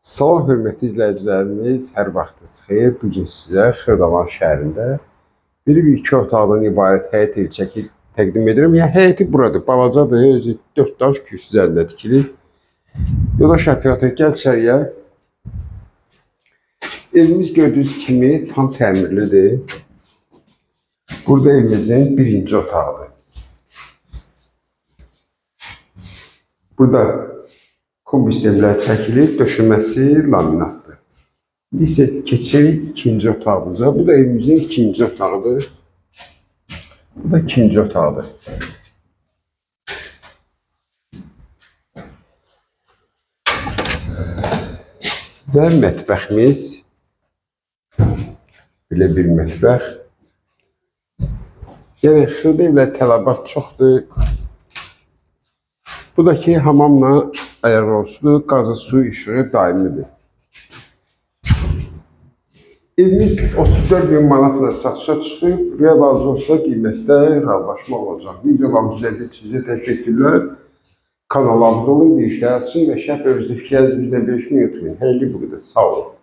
Salam hörmətli izləyicilərimiz, hər vaxtınız xeyir. Bu gün sizə Xırdalan şəhərində bir bir iki otaqdan ibarət həyət evi çəkib təqdim edirəm. Yəni həyəti buradır, balacadır, özü 4 daş kürsü üzərində tikilib. Yola şəpiyyatı gəl içəriyə. Evimiz gördüyünüz kimi tam təmirlidir. Burada evimizin birinci otağıdır. Burada kombi sistemlər çəkilib, döşəməsi laminatdır. İndi isə keçirik ikinci otağımıza. Bu da evimizin ikinci otağıdır. Bu da ikinci otağıdır. Və mətbəximiz. Belə bir mətbəx. Yəni xırda evlər tələbat çoxdur. Bu da ki hamamla ayarlısıdır, qazı su işığı daimidir. Evimiz 34 bin manatla satışa çıxıb, buraya razı olsa qiymətdə razılaşma olacaq. Videolarımı izlədiyiniz üçün sizə təşəkkürlər. Abunə olun, bir işlər açın və şərh və bizdə fikrlərinizi bizlə bölüşməyi unutmayın. Hələlik bu qədər, sağ olun.